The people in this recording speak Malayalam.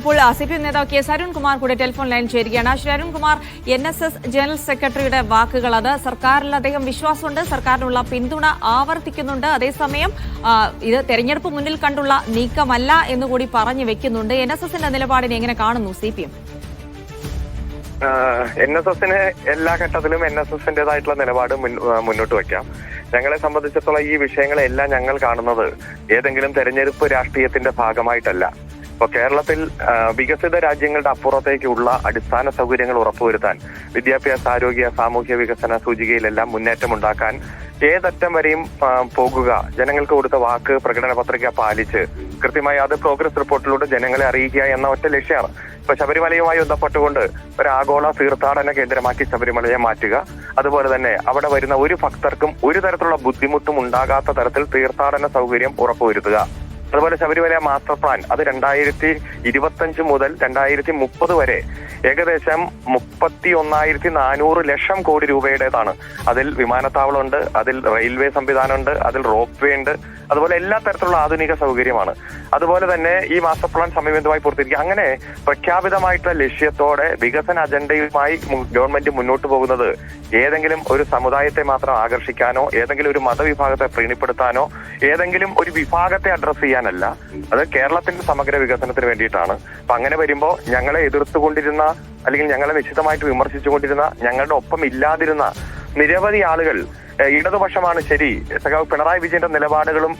ഇപ്പോൾ സി പി എം നേതാവ് കെ എസ് അരുൺകുമാർ കൂടെ ടെലിഫോൺ ലൈൻ ചേരുകയാണ്. Shri Arunkumar N S S general സെക്രട്ടറിയുടെ വാക്കുകൾ അത് സർക്കാരിൽ അദ്ദേഹം വിശ്വാസമുണ്ട് സർക്കാരിനുള്ള പിന്തുണ ആവർത്തിക്കുന്നുണ്ട്. അതേസമയം ഇത് തെരഞ്ഞെടുപ്പ് മുന്നിൽ കണ്ടുള്ള നീക്കമല്ല എന്നുകൂടി പറഞ്ഞു വെക്കുന്നുണ്ട്. എൻ എസ് എസിന്റെ നിലപാടിനെ എങ്ങനെ കാണുന്നു C P M? N S എസിന് എല്ലാ ഘട്ടത്തിലും എൻ എസ് എസിന്റേതായിട്ടുള്ള നിലപാട് മുന്നോട്ട് വയ്ക്കാം ഞങ്ങളെ സംബന്ധിച്ചിടത്തോളം ഈ വിഷയങ്ങളെല്ലാം ഞങ്ങൾ കാണുന്നത് ഏതെങ്കിലും തെരഞ്ഞെടുപ്പ് രാഷ്ട്രീയത്തിന്റെ ഭാഗമായിട്ടല്ല. ഇപ്പൊ കേരളത്തിൽ വികസിത രാജ്യങ്ങളുടെ അപ്പുറത്തേക്കുള്ള അടിസ്ഥാന സൗകര്യങ്ങൾ ഉറപ്പുവരുത്താൻ വിദ്യാഭ്യാസ ആരോഗ്യ സാമൂഹ്യ വികസന സൂചികയിലെല്ലാം മുന്നേറ്റം ഉണ്ടാക്കാൻ ഏതറ്റം വരെയും പോകുക. ജനങ്ങൾക്ക് കൊടുത്ത വാക്ക് പ്രകടന പത്രിക പാലിച്ച് കൃത്യമായി അത് പ്രോഗ്രസ് റിപ്പോർട്ടിലൂടെ ജനങ്ങളെ അറിയിക്കുക എന്ന ഒറ്റ ലക്ഷ്യമാണ് ഇപ്പൊ ശബരിമലയുമായി ബന്ധപ്പെട്ടുകൊണ്ട് ഒരു ആഗോള തീർത്ഥാടന കേന്ദ്രമാക്കി ശബരിമലയെ മാറ്റുക. അതുപോലെ തന്നെ അവിടെ വരുന്ന ഒരു ഭക്തർക്കും ഒരു തരത്തിലുള്ള ബുദ്ധിമുട്ടും ഉണ്ടാകാത്ത തരത്തിൽ തീർത്ഥാടന സൗകര്യം ഉറപ്പുവരുത്തുക. അതുപോലെ ശബരിമല മാസ്റ്റർ പ്ലാൻ. അത് രണ്ടായിരത്തി ഇരുപത്തഞ്ച് മുതൽ രണ്ടായിരത്തി മുപ്പത് വരെ ഏകദേശം മുപ്പത്തി ഒന്നായിരത്തി നാനൂറ് ലക്ഷം കോടി രൂപയുടേതാണ്. അതിൽ വിമാനത്താവളമുണ്ട് അതിൽ റെയിൽവേ സംവിധാനമുണ്ട് അതിൽ റോപ്പ് വേ ഉണ്ട്. അതുപോലെ എല്ലാ തരത്തിലുള്ള ആധുനിക സൗകര്യമാണ്. അതുപോലെ തന്നെ ഈ മാസ്റ്റർ പ്ലാൻ സമയബന്ധമായി പൂർത്തീകരിക്കുക. അങ്ങനെ പ്രഖ്യാപിതമായിട്ടുള്ള ലക്ഷ്യത്തോടെ വികസന അജണ്ടയുമായി ഗവൺമെന്റ് മുന്നോട്ട് പോകുന്നത് ഏതെങ്കിലും ഒരു സമുദായത്തെ മാത്രം ആകർഷിക്കാനോ ഏതെങ്കിലും ഒരു മതവിഭാഗത്തെ പ്രീണിപ്പെടുത്താനോ ഏതെങ്കിലും ഒരു വിഭാഗത്തെ അഡ്രസ് ചെയ്യാനല്ല. അത് കേരളത്തിന്റെ സമഗ്ര വികസനത്തിന് വേണ്ടിയിട്ടാണ്. അപ്പൊ അങ്ങനെ വരുമ്പോൾ ഞങ്ങളെ എതിർത്തുകൊണ്ടിരുന്ന അല്ലെങ്കിൽ ഞങ്ങളെ നിശ്ചിതമായിട്ട് വിമർശിച്ചുകൊണ്ടിരുന്ന ഞങ്ങളുടെ ഒപ്പം ഇല്ലാതിരുന്ന നിരവധി ആളുകൾ ഇടതുപക്ഷമാണ് ശരി. സഖാവ് പിണറായി വിജയന്റെ നിലപാടുകളും